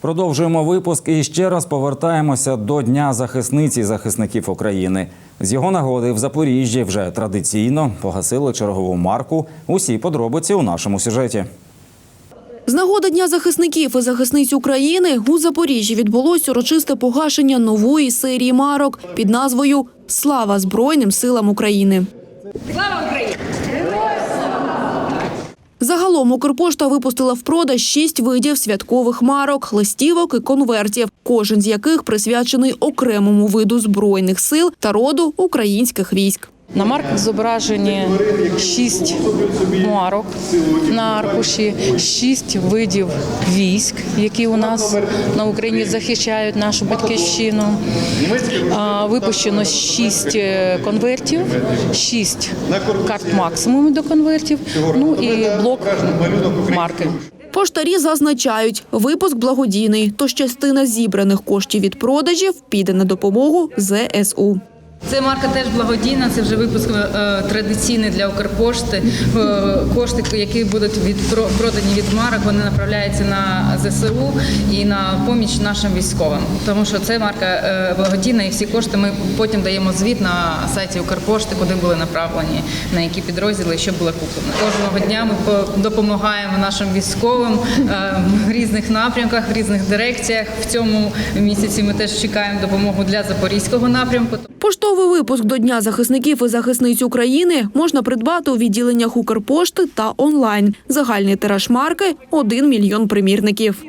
Продовжуємо випуск і ще раз повертаємося до Дня захисниці і захисників України. З його нагоди в Запоріжжі вже традиційно погасили чергову марку. Усі подробиці у нашому сюжеті. З нагоди Дня захисників і захисниць України у Запоріжжі відбулось урочисте погашення нової серії марок під назвою Слава Збройним силам України. Слава Україні! Загалом Укрпошта випустила в продаж шість видів святкових марок, листівок і конвертів, кожен з яких присвячений окремому виду збройних сил та роду українських військ. На марках зображені шість марок на аркуші, шість видів військ, які у нас на Україні захищають нашу батьківщину. Випущено шість е, конвертів, шість карт максимуму до конвертів, ну і блок марки. Поштарі зазначають, випуск благодійний, тож частина зібраних коштів від продажів піде на допомогу ЗСУ. Це марка теж благодійна. Це вже випуск е, традиційний для Укрпошти. Е, кошти, які будуть від продані від марок, вони направляються на ЗСУ і на поміч нашим військовим. Тому що це марка е, благодійна, і всі кошти ми потім даємо звіт на сайті Укрпошти, куди були направлені, на які підрозділи, що було куплено. Кожного дня ми допомагаємо нашим військовим в різних напрямках, в різних дирекціях. В цьому місяці ми теж чекаємо допомогу для запорізького напрямку. Поштовий випуск до Дня захисників і захисниць України можна придбати у відділеннях Укрпошти та онлайн. Загальний тираж марки – 1 мільйон примірників.